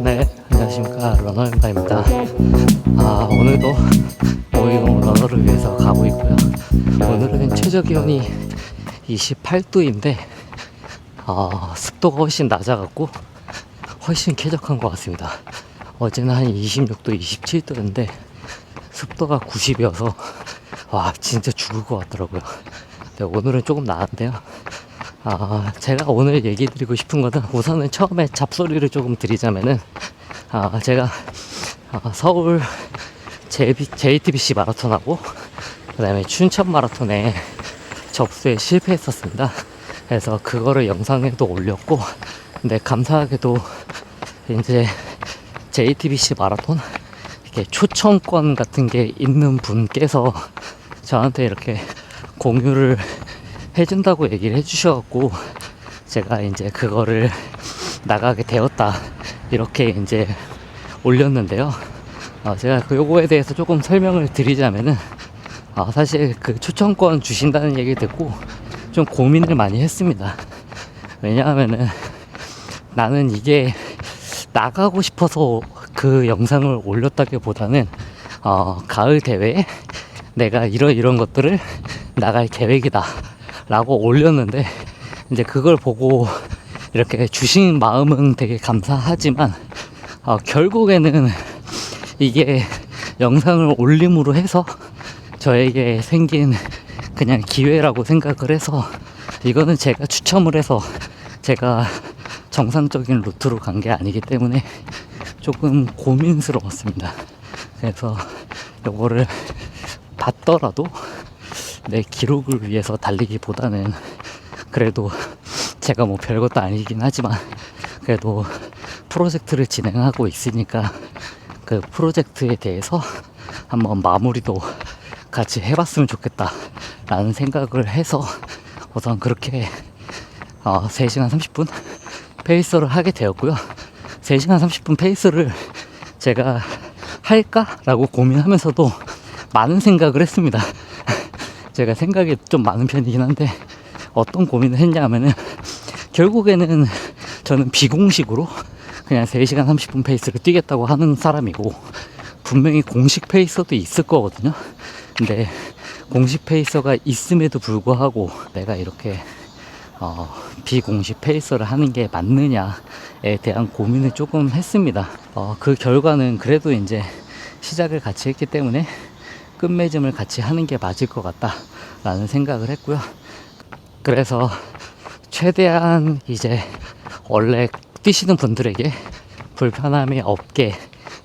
네, 안녕하십니까. 러너입니다. 아, 오늘도 오이공 러너를 위해서 가고 있고요. 오늘은 최저 기온이 28도인데, 아, 습도가 훨씬 낮아갖고, 훨씬 쾌적한 것 같습니다. 어제는 한 26도, 27도였는데, 습도가 90이어서, 와, 진짜 죽을 것 같더라고요. 네, 오늘은 조금 나은데요. 아, 제가 오늘 얘기 드리고 싶은 거는 우선은 처음에 잡소리를 조금 드리자면은, 아, 제가 아, 서울 JTBC 마라톤하고, 그 다음에 춘천 마라톤에 접수에 실패했었습니다. 그래서 그거를 영상에도 올렸고, 근데 감사하게도 이제 JTBC 마라톤 이렇게 초청권 같은 게 있는 분께서 저한테 이렇게 공유를 해준다고 얘기를 해주셔갖고 제가 이제 그거를 나가게 되었다 이렇게 이제 올렸는데요. 어, 제가 그 요거에 대해서 조금 설명을 드리자면은 어, 사실 그 초청권 주신다는 얘기 듣고 좀 고민을 많이 했습니다. 왜냐하면은 나는 이게 나가고 싶어서 그 영상을 올렸다기보다는 어, 가을 대회에 내가 이런 이런 것들을 나갈 계획이다 라고 올렸는데 이제 그걸 보고 이렇게 주신 마음은 되게 감사하지만 어, 결국에는 이게 영상을 올림으로 해서 저에게 생긴 그냥 기회라고 생각을 해서 이거는 제가 추첨을 해서 제가 정상적인 루트로 간 게 아니기 때문에 조금 고민스러웠습니다. 그래서 요거를 받더라도 내 기록을 위해서 달리기보다는 그래도 제가 뭐 별것도 아니긴 하지만 그래도 프로젝트를 진행하고 있으니까 그 프로젝트에 대해서 한번 마무리도 같이 해봤으면 좋겠다 라는 생각을 해서 우선 그렇게 어, 3시간 30분 페이스를 하게 되었고요. 3시간 30분 페이스를 제가 할까 라고 고민하면서도 많은 생각을 했습니다 제가 생각이 좀 많은 편이긴 한데 어떤 고민을 했냐 하면은 결국에는 저는 비공식으로 그냥 3시간 30분 페이스를 뛰겠다고 하는 사람이고 분명히 공식 페이서도 있을 거거든요. 근데 공식 페이서가 있음에도 불구하고 내가 이렇게 어, 비공식 페이서를 하는 게 맞느냐에 대한 고민을 조금 했습니다. 어, 그 결과는 그래도 이제 시작을 같이 했기 때문에 끝맺음을 같이 하는 게 맞을 것 같다라는 생각을 했고요. 그래서 최대한 이제 원래 뛰시는 분들에게 불편함이 없게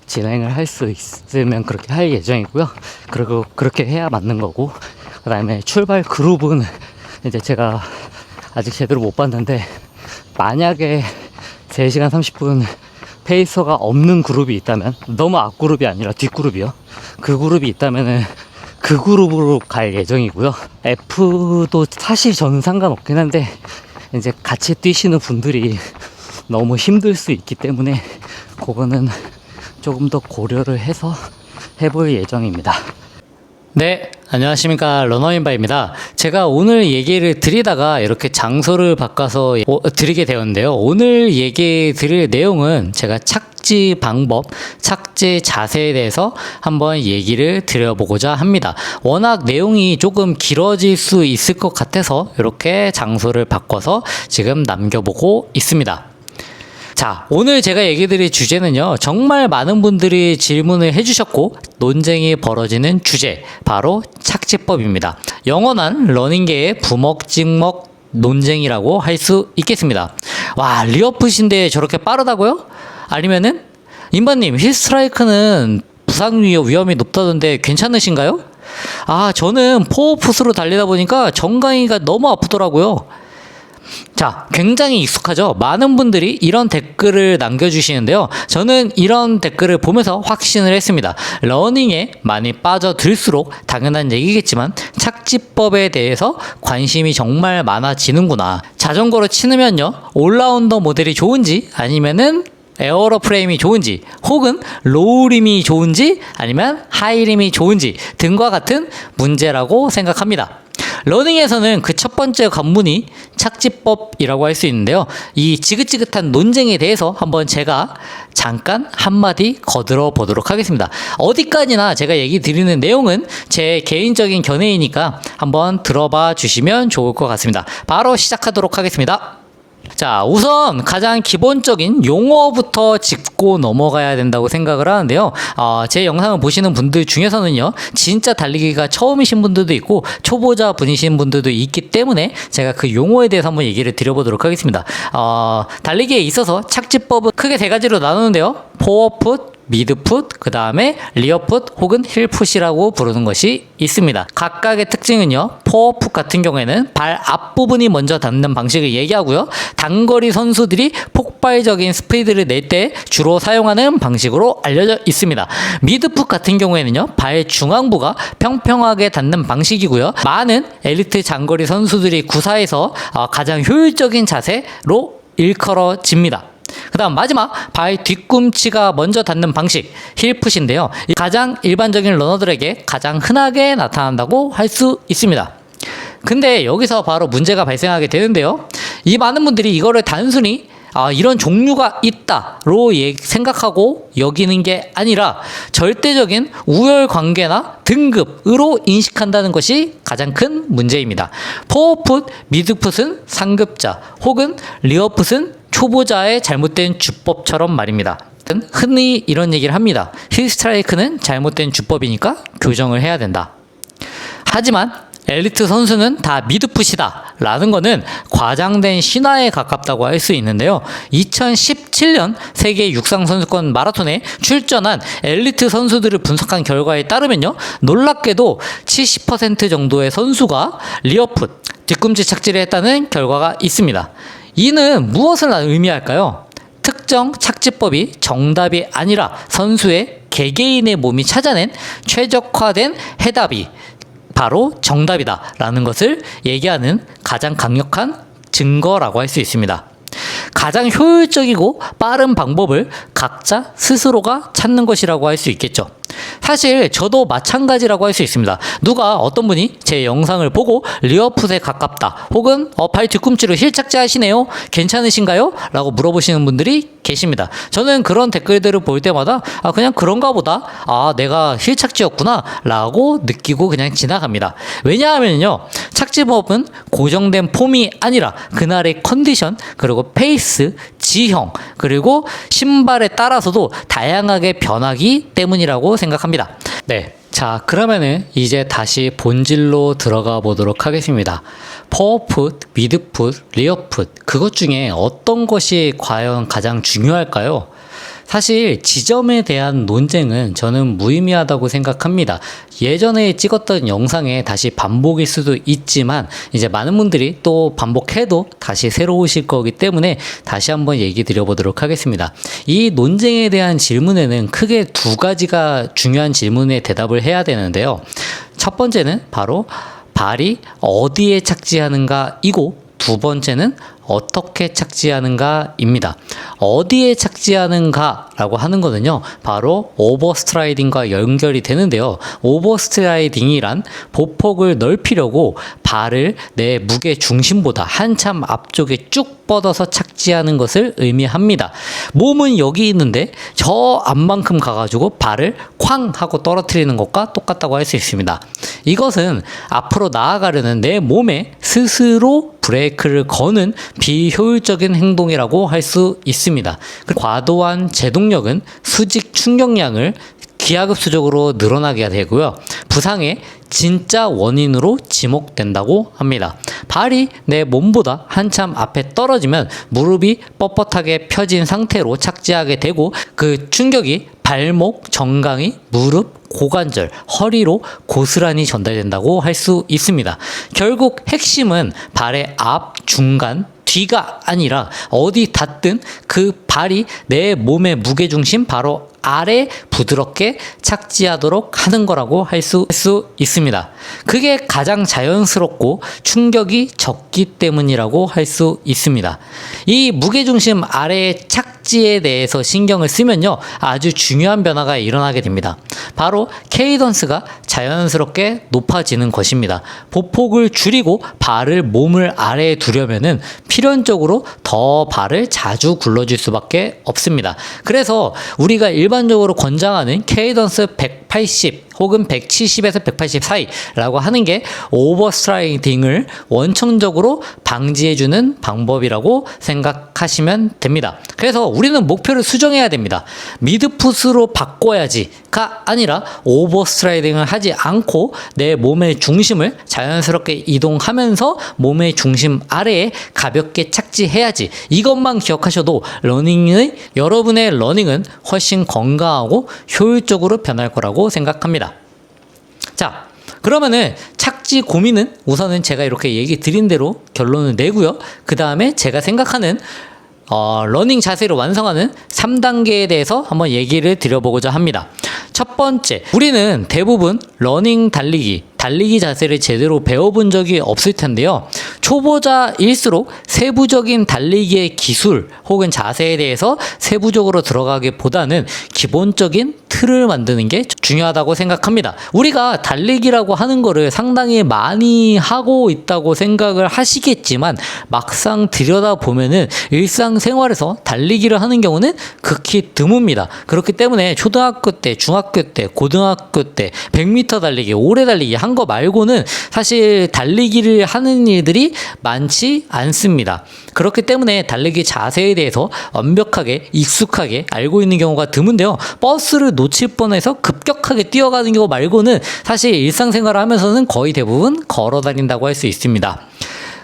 진행을 할 수 있으면 그렇게 할 예정이고요. 그리고 그렇게 해야 맞는 거고, 그 다음에 출발 그룹은 이제 제가 아직 제대로 못 봤는데, 만약에 3시간 30분 페이서가 없는 그룹이 있다면, 너무 앞그룹이 아니라 뒷그룹이요. 그 그룹이 있다면은 그 그룹으로 갈 예정이고요. F도 사실 저는 상관없긴 한데, 이제 같이 뛰시는 분들이 너무 힘들 수 있기 때문에, 그거는 조금 더 고려를 해서 해볼 예정입니다. 네, 안녕하십니까. 러너인바입니다. 제가 오늘 얘기를 드리다가 이렇게 장소를 바꿔서 오- 드리게 되었는데요. 오늘 얘기 드릴 내용은 제가 착지 방법, 착지 자세에 대해서 한번 얘기를 드려보고자 합니다. 워낙 내용이 조금 길어질 수 있을 것 같아서 이렇게 장소를 바꿔서 지금 남겨보고 있습니다. 자, 오늘 제가 얘기 드릴 주제는요, 정말 많은 분들이 질문을 해주셨고, 논쟁이 벌어지는 주제, 바로 착지법입니다. 영원한 러닝계의 부먹찍먹 논쟁이라고 할 수 있겠습니다. 와, 리어풋인데 저렇게 빠르다고요? 아니면은, 임반님, 힐스트라이크는 부상 위험- 위험이 높다던데 괜찮으신가요? 아, 저는 포어풋으로 달리다 보니까 정강이가 너무 아프더라고요. 자, 굉장히 익숙하죠? 많은 분들이 이런 댓글을 남겨주시는데요. 저는 이런 댓글을 보면서 확신을 했습니다. 러닝에 많이 빠져들수록 당연한 얘기겠지만 착지법에 대해서 관심이 정말 많아지는구나. 자전거로 치느면요. 올라운더 모델이 좋은지 아니면은 에어로 프레임이 좋은지 혹은 로우림이 좋은지 아니면 하이림이 좋은지 등과 같은 문제라고 생각합니다. 러닝에서는 그 첫 번째 관문이 착지법이라고 할 수 있는데요. 이 지긋지긋한 논쟁에 대해서 한번 제가 잠깐 한마디 거들어 보도록 하겠습니다. 어디까지나 제가 얘기 드리는 내용은 제 개인적인 견해이니까 한번 들어봐 주시면 좋을 것 같습니다. 바로 시작하도록 하겠습니다. 자, 우선 가장 기본적인 용어부터 짚고 넘어가야 된다고 생각을 하는데요. 어, 제 영상을 보시는 분들 중에서는요, 진짜 달리기가 처음이신 분들도 있고, 초보자 분이신 분들도 있기 때문에 제가 그 용어에 대해서 한번 얘기를 드려보도록 하겠습니다. 어, 달리기에 있어서 착지법은 크게 세 가지로 나누는데요. 포어풋, 미드풋, 그 다음에 리어풋 혹은 힐풋이라고 부르는 것이 있습니다. 각각의 특징은요. 포어풋 같은 경우에는 발 앞부분이 먼저 닿는 방식을 얘기하고요. 단거리 선수들이 폭발적인 스피드를 낼 때 주로 사용하는 방식으로 알려져 있습니다. 미드풋 같은 경우에는요. 발 중앙부가 평평하게 닿는 방식이고요. 많은 엘리트 장거리 선수들이 구사에서 어, 가장 효율적인 자세로 일컬어집니다. 그 다음 마지막 발 뒤꿈치가 먼저 닿는 방식 힐풋인데요. 이 가장 일반적인 러너들에게 가장 흔하게 나타난다고 할 수 있습니다. 근데 여기서 바로 문제가 발생하게 되는데요. 이 많은 분들이 이거를 단순히 아, 이런 종류가 있다로 예- 생각하고 여기는 게 아니라 절대적인 우열 관계나 등급으로 인식한다는 것이 가장 큰 문제입니다. 포어풋, 미드풋은 상급자 혹은 리어풋은 초보자의 잘못된 주법처럼 말입니다. 흔히 이런 얘기를 합니다. 힐 스트라이크는 잘못된 주법이니까 교정을 해야 된다. 하지만 엘리트 선수는 다 미드풋이다 라는 거는 과장된 신화에 가깝다고 할 수 있는데요. 2017년 세계 육상 선수권 마라톤에 출전한 엘리트 선수들을 분석한 결과에 따르면요. 놀랍게도 70% 정도의 선수가 리어풋, 뒤꿈치 착지를 했다는 결과가 있습니다. 이는 무엇을 의미할까요? 특정 착지법이 정답이 아니라 선수의 개개인의 몸이 찾아낸 최적화된 해답이 바로 정답이다라는 것을 얘기하는 가장 강력한 증거라고 할 수 있습니다. 가장 효율적이고 빠른 방법을 각자 스스로가 찾는 것이라고 할 수 있겠죠. 사실 저도 마찬가지라고 할 수 있습니다. 누가 어떤 분이 제 영상을 보고 리어풋에 가깝다 혹은 어, 발 뒤꿈치로 힐착지 하시네요. 괜찮으신가요? 라고 물어보시는 분들이 계십니다. 저는 그런 댓글들을 볼 때마다 아 그냥 그런가 보다. 아 내가 힐착지였구나 라고 느끼고 그냥 지나갑니다. 왜냐하면요. 착지법은 고정된 폼이 아니라 그날의 컨디션 그리고 페이스, 지형 그리고 신발에 따라서도 다양하게 변하기 때문이라고 생각합니다. 네. 자, 그러면은 이제 다시 본질로 들어가 보도록 하겠습니다. 포어풋, 미드풋, 리어풋, 그것 중에 어떤 것이 과연 가장 중요할까요? 사실 지점에 대한 논쟁은 저는 무의미하다고 생각합니다. 예전에 찍었던 영상에 다시 반복일 수도 있지만 이제 많은 분들이 또 반복해도 다시 새로우실 거기 때문에 다시 한번 얘기 드려보도록 하겠습니다. 이 논쟁에 대한 질문에는 크게 두 가지가 중요한 질문에 대답을 해야 되는데요. 첫 번째는 바로 발이 어디에 착지하는가이고 두 번째는 어떻게 착지하는가입니다. 어디에 착지하는가라고 하는 거는요, 바로 오버스트라이딩과 연결이 되는데요. 오버스트라이딩이란 보폭을 넓히려고 발을 내 무게 중심보다 한참 앞쪽에 쭉 뻗어서 착지하는 것을 의미합니다. 몸은 여기 있는데 저 앞만큼 가가지고 발을 쾅 하고 떨어뜨리는 것과 똑같다고 할 수 있습니다. 이것은 앞으로 나아가려는 내 몸에 스스로 브레이크를 거는 비효율적인 행동이라고 할 수 있습니다. 그 과도한 제동력은 수직 충격량을 기하급수적으로 늘어나게 되고요. 부상의 진짜 원인으로 지목된다고 합니다. 발이 내 몸보다 한참 앞에 떨어지면 무릎이 뻣뻣하게 펴진 상태로 착지하게 되고 그 충격이 발목, 정강이, 무릎, 고관절, 허리로 고스란히 전달된다고 할 수 있습니다. 결국 핵심은 발의 앞, 중간, 뒤가 아니라 어디 닿든 그 발이 내 몸의 무게중심 바로 아래 부드럽게 착지하도록 하는 거라고 할 수 있습니다. 그게 가장 자연스럽고 충격이 적기 때문이라고 할 수 있습니다. 이 무게중심 아래에 착 착지에 대해서 신경을 쓰면요. 아주 중요한 변화가 일어나게 됩니다. 바로 케이던스가 자연스럽게 높아지는 것입니다. 보폭을 줄이고 발을 몸을 아래에 두려면은 필연적으로 더 발을 자주 굴러줄 수밖에 없습니다. 그래서 우리가 일반적으로 권장하는 케이던스 180 혹은 170에서 180 사이라고 하는 게 오버스트라이딩을 원천적으로 방지해주는 방법이라고 생각하시면 됩니다. 그래서 우리는 목표를 수정해야 됩니다. 미드풋으로 바꿔야지가 아니라 오버스트라이딩을 하지 않고 내 몸의 중심을 자연스럽게 이동하면서 몸의 중심 아래에 가볍게 착지해야지 이것만 기억하셔도 러닝의 여러분의 러닝은 훨씬 건강하고 효율적으로 변할 거라고 생각합니다. 자, 그러면은 착지 고민은 우선은 제가 이렇게 얘기 드린 대로 결론을 내고요. 그 다음에 제가 생각하는 어, 러닝 자세를 완성하는 3단계에 대해서 한번 얘기를 드려보고자 합니다. 첫 번째, 우리는 대부분 러닝 달리기, 달리기 자세를 제대로 배워본 적이 없을 텐데요. 초보자일수록 세부적인 달리기의 기술 혹은 자세에 대해서 세부적으로 들어가기보다는 기본적인 틀을 만드는 게 중요하다고 생각합니다. 우리가 달리기라고 하는 거를 상당히 많이 하고 있다고 생각을 하시겠지만 막상 들여다보면은 일상생활에서 달리기를 하는 경우는 극히 드뭅니다. 그렇기 때문에 초등학교 때, 중학교 때, 고등학교 때 100m 달리기, 오래 달리기 한 거 말고는 사실 달리기를 하는 일들이 많지 않습니다. 그렇기 때문에 달리기 자세에 대해서 완벽하게 익숙하게 알고 있는 경우가 드문데요. 버스를 놓칠 뻔해서 급격하게 뛰어가는 경우 말고는 사실 일상생활을 하면서는 거의 대부분 걸어 다닌다고 할 수 있습니다.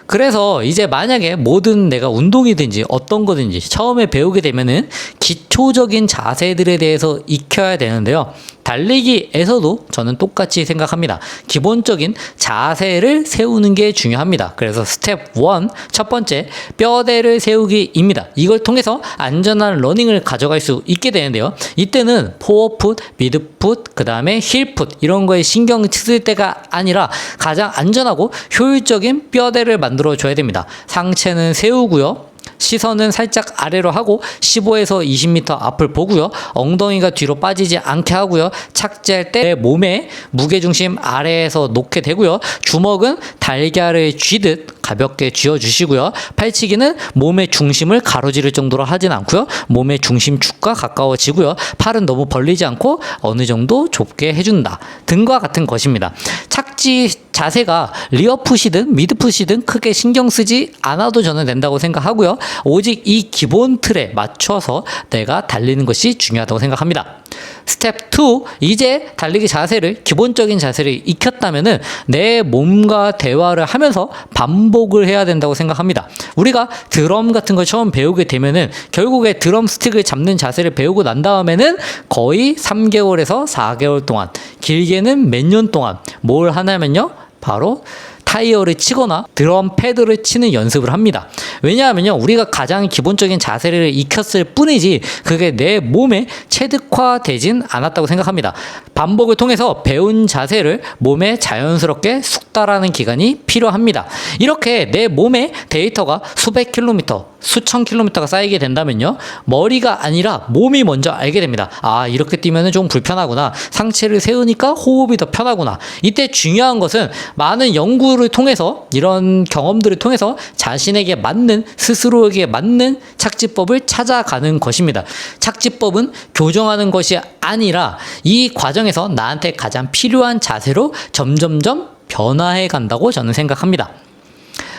그래서 이제 만약에 모든 내가 운동이든지 어떤 거든지 처음에 배우게 되면은 기초적인 자세들에 대해서 익혀야 되는데요. 달리기에서도 저는 똑같이 생각합니다. 기본적인 자세를 세우는 게 중요합니다. 그래서 스텝 1, 첫 번째, 뼈대를 세우기입니다. 이걸 통해서 안전한 러닝을 가져갈 수 있게 되는데요. 이때는 포어풋, 미드풋, 그 다음에 힐풋, 이런 거에 신경 쓸 때가 아니라 가장 안전하고 효율적인 뼈대를 만들 어 줘야 됩니다. 상체는 세우고요. 시선은 살짝 아래로 하고 15에서 20m 앞을 보고요. 엉덩이가 뒤로 빠지지 않게 하고요. 착지할 때 몸의 무게 중심 아래에서 놓게 되고요. 주먹은 달걀을 쥐듯 가볍게 쥐어 주시고요. 팔치기는 몸의 중심을 가로지를 정도로 하진 않고요. 몸의 중심축과 가까워지고요. 팔은 너무 벌리지 않고 어느 정도 좁게 해준다. 등과 같은 것입니다. 착지 자세가 리어풋이든 미드풋이든 크게 신경 쓰지 않아도 저는 된다고 생각하고요. 오직 이 기본 틀에 맞춰서 내가 달리는 것이 중요하다고 생각합니다. 스텝 2 이제 달리기 자세를 기본적인 자세를 익혔다면은 내 몸과 대화를 하면서 반복을 해야 된다고 생각합니다. 우리가 드럼 같은 걸 처음 배우게 되면은 결국에 드럼 스틱을 잡는 자세를 배우고 난 다음에는 거의 3개월에서 4개월 동안 길게는 몇 년 동안 뭘 하냐면요. 바로 타이어를 치거나 드럼 패드를 치는 연습을 합니다. 왜냐하면요, 우리가 가장 기본적인 자세를 익혔을 뿐이지 그게 내 몸에 체득화되진 않았다고 생각합니다. 반복을 통해서 배운 자세를 몸에 자연스럽게 숙달하는 기간이 필요합니다. 이렇게 내 몸에 데이터가 수백 킬로미터, 수천 킬로미터가 쌓이게 된다면요, 머리가 아니라 몸이 먼저 알게 됩니다. 아, 이렇게 뛰면은 좀 불편하구나. 상체를 세우니까 호흡이 더 편하구나. 이때 중요한 것은 많은 연구를 통해서 이런 경험들을 통해서 자신에게 맞는 스스로에게 맞는 착지법을 찾아가는 것입니다. 착지법은 교정하는 것이 아니라 이 과정에서 나한테 가장 필요한 자세로 점점점 변화해 간다고 저는 생각합니다.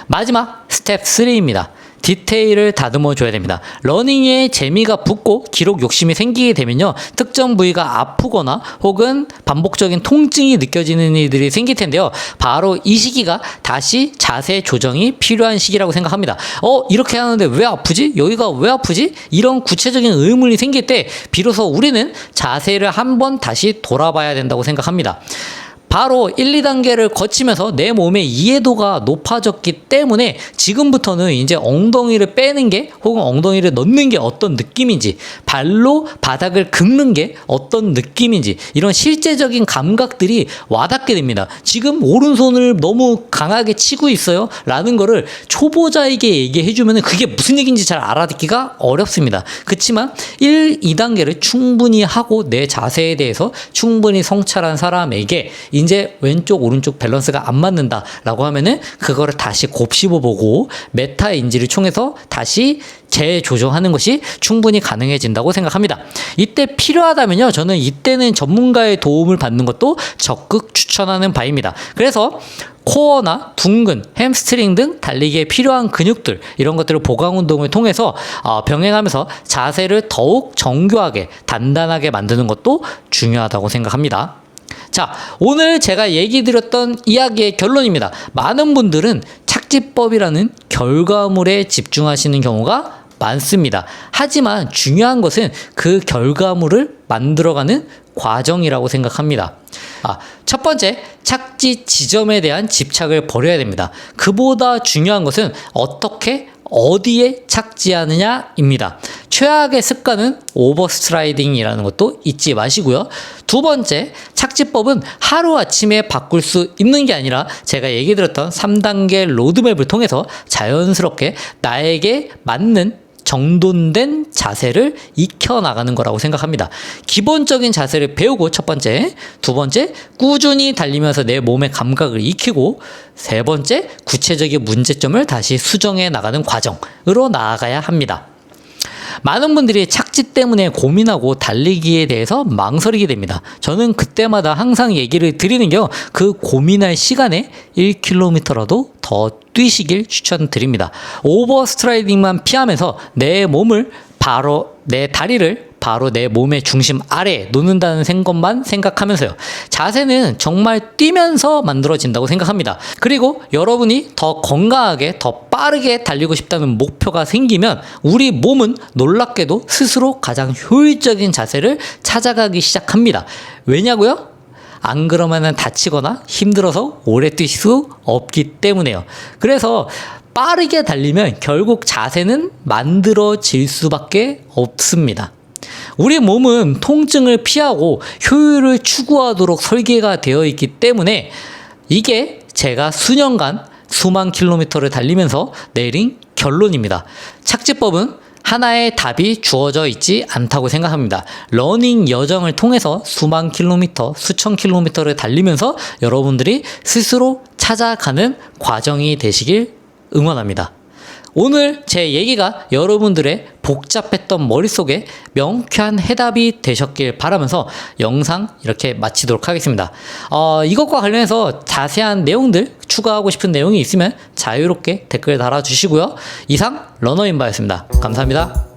마지막 스텝 3입니다. 디테일을 다듬어 줘야 됩니다. 러닝에 재미가 붙고 기록 욕심이 생기게 되면요. 특정 부위가 아프거나 혹은 반복적인 통증이 느껴지는 일들이 생길 텐데요. 바로 이 시기가 다시 자세 조정이 필요한 시기라고 생각합니다. 어, 이렇게 하는데 왜 아프지? 여기가 왜 아프지? 이런 구체적인 의문이 생길 때 비로소 우리는 자세를 한번 다시 돌아봐야 된다고 생각합니다. 바로 1, 2단계를 거치면서 내 몸의 이해도가 높아졌기 때문에 지금부터는 이제 엉덩이를 빼는 게 혹은 엉덩이를 넣는 게 어떤 느낌인지 발로 바닥을 긁는 게 어떤 느낌인지 이런 실제적인 감각들이 와닿게 됩니다. 지금 오른손을 너무 강하게 치고 있어요. 라는 거를 초보자에게 얘기해 주면 그게 무슨 얘기인지 잘 알아듣기가 어렵습니다. 그렇지만 1, 2단계를 충분히 하고 내 자세에 대해서 충분히 성찰한 사람에게 이제 왼쪽 오른쪽 밸런스가 안 맞는다라고 하면은 그거를 다시 곱씹어 보고 메타 인지를 통해서 다시 재조정하는 것이 충분히 가능해진다고 생각합니다. 이때 필요하다면요. 저는 이때는 전문가의 도움을 받는 것도 적극 추천하는 바입니다. 그래서 코어나 둥근, 햄스트링 등 달리기에 필요한 근육들 이런 것들을 보강 운동을 통해서 어, 병행하면서 자세를 더욱 정교하게 단단하게 만드는 것도 중요하다고 생각합니다. 자, 오늘 제가 얘기 드렸던 이야기의 결론입니다. 많은 분들은 착지법이라는 결과물에 집중하시는 경우가 많습니다. 하지만 중요한 것은 그 결과물을 만들어가는 과정이라고 생각합니다. 아, 첫 번째, 착지 지점에 대한 집착을 버려야 됩니다. 그보다 중요한 것은 어떻게 어디에 착지하느냐입니다. 최악의 습관은 오버스트라이딩이라는 것도 잊지 마시고요. 두 번째, 착지법은 하루아침에 바꿀 수 있는 게 아니라 제가 얘기 드렸던 3단계 로드맵을 통해서 자연스럽게 나에게 맞는 정돈된 자세를 익혀 나가는 거라고 생각합니다. 기본적인 자세를 배우고 첫 번째, 두 번째 꾸준히 달리면서 내 몸의 감각을 익히고 세 번째 구체적인 문제점을 다시 수정해 나가는 과정으로 나아가야 합니다. 많은 분들이 착지 때문에 고민하고 달리기에 대해서 망설이게 됩니다. 저는 그때마다 항상 얘기를 드리는 게그 고민할 시간에 1km라도 더 뛰시길 추천드립니다. 오버 스트라이딩만 피하면서 내 몸을 바로 내 다리를 바로 내 몸의 중심 아래에 놓는다는 생것만 생각하면서요. 자세는 정말 뛰면서 만들어진다고 생각합니다. 그리고 여러분이 더 건강하게, 더 빠르게 달리고 싶다는 목표가 생기면 우리 몸은 놀랍게도 스스로 가장 효율적인 자세를 찾아가기 시작합니다. 왜냐고요? 안 그러면은 다치거나 힘들어서 오래 뛸 수 없기 때문에요. 그래서 빠르게 달리면 결국 자세는 만들어질 수밖에 없습니다. 우리 몸은 통증을 피하고 효율을 추구하도록 설계가 되어 있기 때문에 이게 제가 수년간 수만 킬로미터를 달리면서 내린 결론입니다. 착지법은 하나의 답이 주어져 있지 않다고 생각합니다. 러닝 여정을 통해서 수만 킬로미터, 수천 킬로미터를 달리면서 여러분들이 스스로 찾아가는 과정이 되시길 응원합니다. 오늘 제 얘기가 여러분들의 복잡했던 머릿속에 명쾌한 해답이 되셨길 바라면서 영상 이렇게 마치도록 하겠습니다. 어, 이것과 관련해서 자세한 내용들 추가하고 싶은 내용이 있으면 자유롭게 댓글 달아주시고요. 이상 러너인바였습니다. 감사합니다.